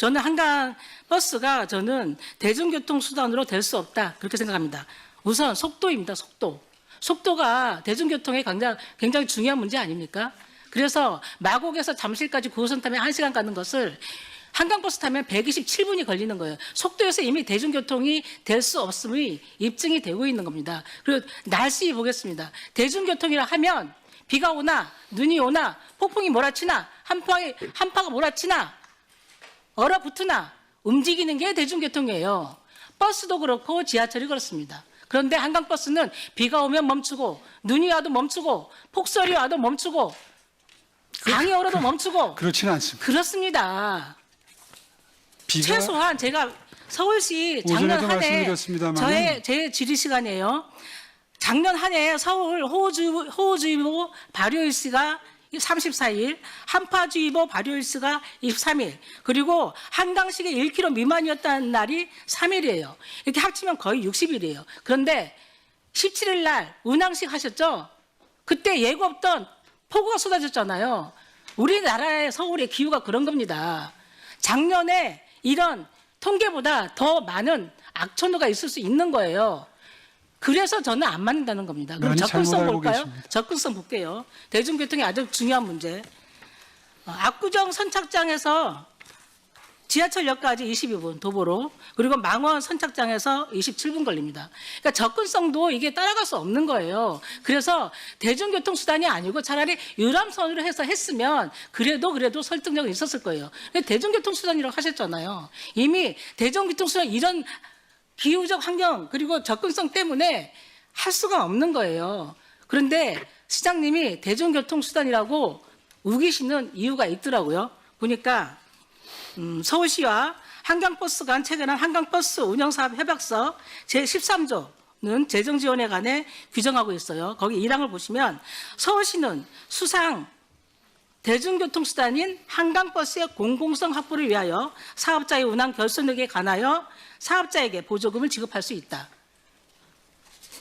저는 한강 버스가 저는 대중교통 수단으로 될 수 없다 그렇게 생각합니다. 우선 속도입니다. 속도. 속도가 대중교통에 굉장히, 굉장히 중요한 문제 아닙니까? 그래서 마곡에서 잠실까지 9호선 타면 1시간 가는 것을 한강버스 타면 127분이 걸리는 거예요. 속도에서 이미 대중교통이 될 수 없음이 입증이 되고 있는 겁니다. 그리고 날씨 보겠습니다. 대중교통이라 하면 비가 오나 눈이 오나 폭풍이 몰아치나 한파가 몰아치나 얼어붙으나 움직이는 게 대중교통이에요. 버스도 그렇고 지하철이 그렇습니다. 그런데 한강버스는 비가 오면 멈추고 눈이 와도 멈추고 폭설이 와도 멈추고 강이 얼어도 멈추고 그렇지는 않습니다. 그렇습니다. 비가 최소한 제가 서울시 작년 한 해 저의 제 질의 시간이에요. 작년 한 해 서울 호우주의보, 호우주의보 발효일수가 34일, 한파주의보 발효일수가 23일, 그리고 한강식이 1km 미만이었다는 날이 3일이에요. 이렇게 합치면 거의 60일이에요. 그런데 17일 날 운항식 하셨죠? 그때 예고 없던 폭우가 쏟아졌잖아요. 우리나라의 서울의 기후가 그런 겁니다. 작년에 이런 통계보다 더 많은 악천후가 있을 수 있는 거예요. 그래서 저는 안 맞는다는 겁니다. 그럼 접근성 볼까요? 계십니다. 접근성 볼게요. 대중교통이 아주 중요한 문제. 어, 압구정 선착장에서 지하철역까지 22분 도보로 그리고 망원 선착장에서 27분 걸립니다. 그러니까 접근성도 이게 따라갈 수 없는 거예요. 그래서 대중교통 수단이 아니고 차라리 유람선으로 해서 했으면 그래도 그래도 설득력이 있었을 거예요. 대중교통 수단이라고 하셨잖아요. 이미 대중교통 수단 이런 기후적 환경 그리고 접근성 때문에 할 수가 없는 거예요. 그런데 시장님이 대중교통 수단이라고 우기시는 이유가 있더라고요. 보니까 음, 서울시와 한강버스 간 체결한 한강버스 운영사업 협약서 제13조는 재정지원에 관해 규정하고 있어요. 거기 1항을 보시면 서울시는 수상 대중교통수단인 한강버스의 공공성 확보를 위하여 사업자의 운항 결손력에 관하여 사업자에게 보조금을 지급할 수 있다.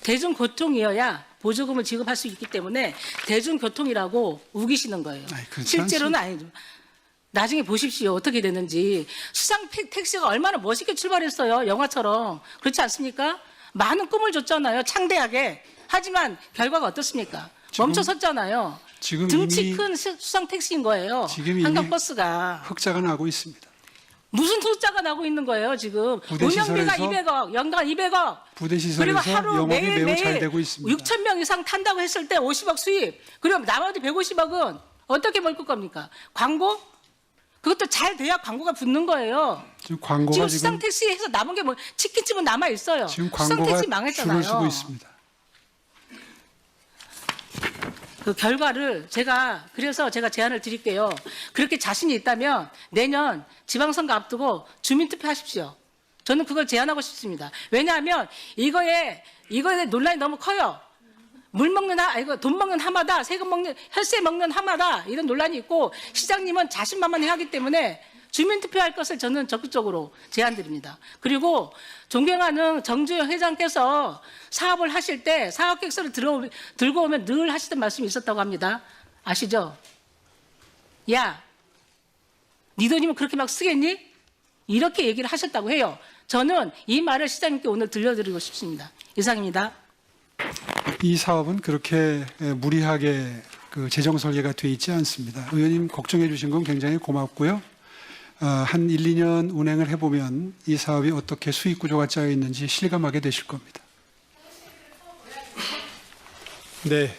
대중교통이어야 보조금을 지급할 수 있기 때문에 대중교통이라고 우기시는 거예요. 그렇지 실제로는 아니죠. 나중에 보십시오. 어떻게 되는지. 수상 택- 택시가 얼마나 멋있게 출발했어요. 영화처럼. 그렇지 않습니까? 많은 꿈을 줬잖아요. 창대하게. 하지만 결과가 어떻습니까? 멈춰섰잖아요. 지금 등치 큰 수- 수상 택시인 거예요. 지금 이미 한강 버스가. 흑자가 나고 있습니다. 무슨 숫자가 나고 있는 거예요, 지금. 운영비가 시설에서 200억, 연간 200억. 부대 그리고 시설에서 하루 매일 매일 되고 있습니다. 6천 명 이상 탄다고 했을 때 50억 수입. 그럼 나머지 150억은 어떻게 벌 겁니까? 광고? 그것도 잘 돼야 광고가 붙는 거예요. 지금 광고가 지금 지금 수상 택시에서 남은 게 뭐 치킨집은 남아 있어요. 지금 광고가 택시 줄을 망했잖아요. 서고 있습니다. 그 결과를 제가 그래서 제가 제안을 드릴게요. 그렇게 자신이 있다면 내년 지방선거 앞두고 주민투표 하십시오. 저는 그걸 제안하고 싶습니다. 왜냐하면 이거에 이거에 논란이 너무 커요. 물 먹는 하, 이거 돈 먹는 하마다 세금 먹는 혈세 먹는 하마다 이런 논란이 있고 시장님은 자신만만해 하기 때문에 주민투표할 것을 저는 적극적으로 제안드립니다. 그리고 존경하는 정주영 회장께서 사업을 하실 때 사업 계획서를 들어, 들고 오면 늘 하시던 말씀이 있었다고 합니다. 아시죠? 야, 네 돈이면 그렇게 막 쓰겠니? 이렇게 얘기를 하셨다고 해요. 저는 이 말을 시장님께 오늘 들려드리고 싶습니다. 이상입니다. 이 사업은 그렇게 에, 무리하게 그 재정 설계가 돼 있지 않습니다. 의원님 걱정해 주신 건 굉장히 고맙고요. 어, 한 1, 2년 운행을 해보면 이 사업이 어떻게 수익 구조가 짜여 있는지 실감하게 되실 겁니다. 네,